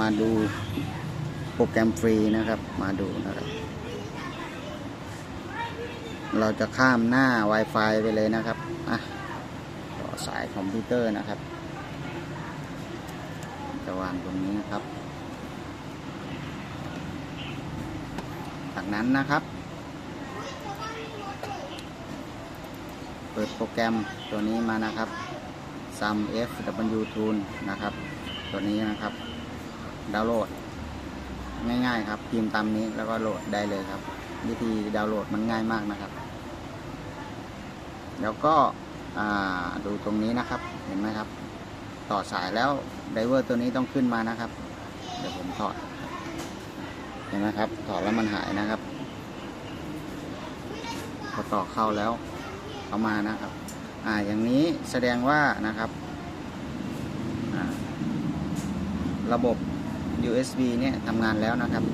มาดูโปรแกรมฟรีนะครับ มาดูนะครับ เราจะข้ามหน้า Wi-Fi ไปเลยนะครับอะต่อสายคอมพิวเตอร์นะครับ จะวางตรงนี้นะครับ จากนั้นนะครับ เปิดโปรแกรมตัวนี้มานะครับ sum f w tune นะครับ ตัวนี้นะครับ ดาวน์โหลด ง่าย ๆ ครับพิมพ์ตามนี้แล้วก็โหลดได้เลยครับ วิธีดาวน์โหลดมันง่ายมากนะครับ แล้วก็ดูตรงนี้นะครับเห็นไหมครับ ต่อสายแล้วไดเวอร์ตัวนี้ต้องขึ้นมานะครับ เดี๋ยวผมถอดเห็นไหมครับถอดแล้วมันหายนะครับพอต่อเข้าแล้วเข้ามานะครับ อ่าอย่างนี้แสดงว่านะครับ ระบบ USB เนี่ยทำงานแล้วนะครับ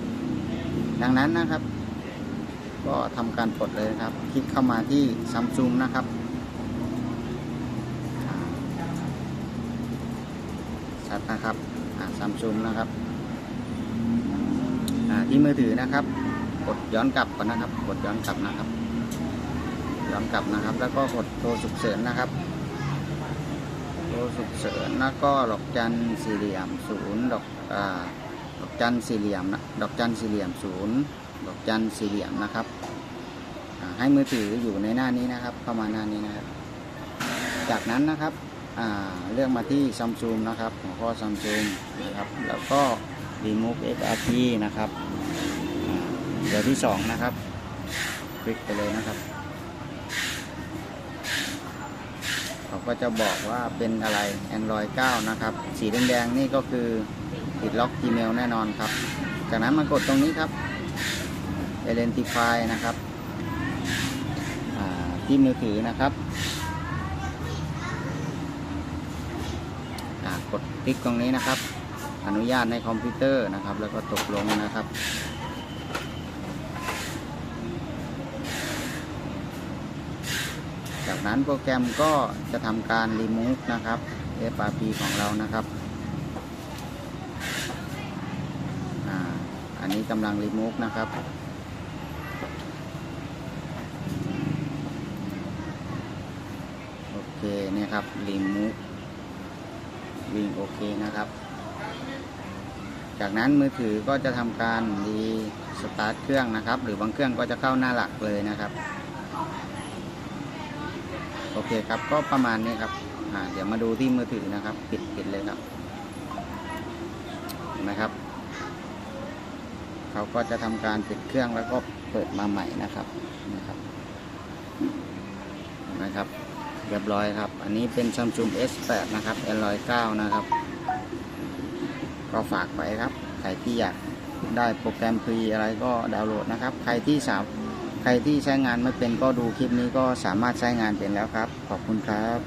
ดังนั้นนะครับ ก็ทำการปลดเลยนะครับ คลิกเข้ามาที่ Samsung นะครับ ชัดนะครับอ่า Samsung นะครับที่มือถือนะครับ กดย้อนกลับก่อนนะครับ กดย้อนกลับนะครับ ย้อนกลับนะครับ แล้วก็กดโทรฉุกเฉินนะครับ โทรฉุกเฉินแล้วก็ดอกจันสี่เหลี่ยมศูนย์ดอกอ่าดอกจันสี่เหลี่ยมนะดอกจันสี่เหลี่ยมศูนย์ดอกจันสี่เหลี่ยมนะครับให้มือถืออยู่ในหน้านี้นะครับเข้ามาณหน้านี้นะครับ จากนั้นนะครับเลือกมาที่ Samsung นะครับหัวข้อ Samsung นะครับ แล้วก็ remove XRP นะครับ เดี๋ยวที่สองนะครับ คลิกไปเลยนะครับ เขาก็จะบอกว่าเป็นอะไร Android 9 นะครับ สีแดงๆนี่ก็คือติดล็อก Gmail แน่นอนครับ จากนั้นมากดตรงนี้ครับ Identify นะครับที่มือถือนะครับกดคลิกตรงนี้นะครับ อนุญาตในคอมพิวเตอร์นะครับ แล้วก็ตกลงนะครับ จากนั้นโปรแกรมก็จะทำการ remove นะครับ FRP ของเรานะครับอันนี้กำลัง remove นะครับโอเคเนี่ยครับ remove วิ่งโอเคนะครับ จากนั้นมือถือก็จะทำการรีสตาร์ทเครื่องนะครับ หรือบางเครื่องก็จะเข้าหน้าหลักเลยนะครับ โอเคครับก็ประมาณนี้ครับอ่าเดี๋ยวมาดูที่มือถือนะครับ ปิดปิดเลยครับเห็นไหมครับ เขาก็จะทำการปิดเครื่องแล้วก็เปิดมาใหม่นะครับนะครับเห็นไหมครับเรียบร้อยครับ อันนี้เป็น Samsung S8 นะครับ Android 9 นะครับ ก็ฝากไว้ครับ ใครที่อยากได้โปรแกรมฟรีอะไรก็ดาวน์โหลดนะครับ ใครที่สาม ใครที่ใช้งานไม่เป็นก็ดูคลิปนี้ก็สามารถใช้งานเป็นแล้วครับ ขอบคุณครับ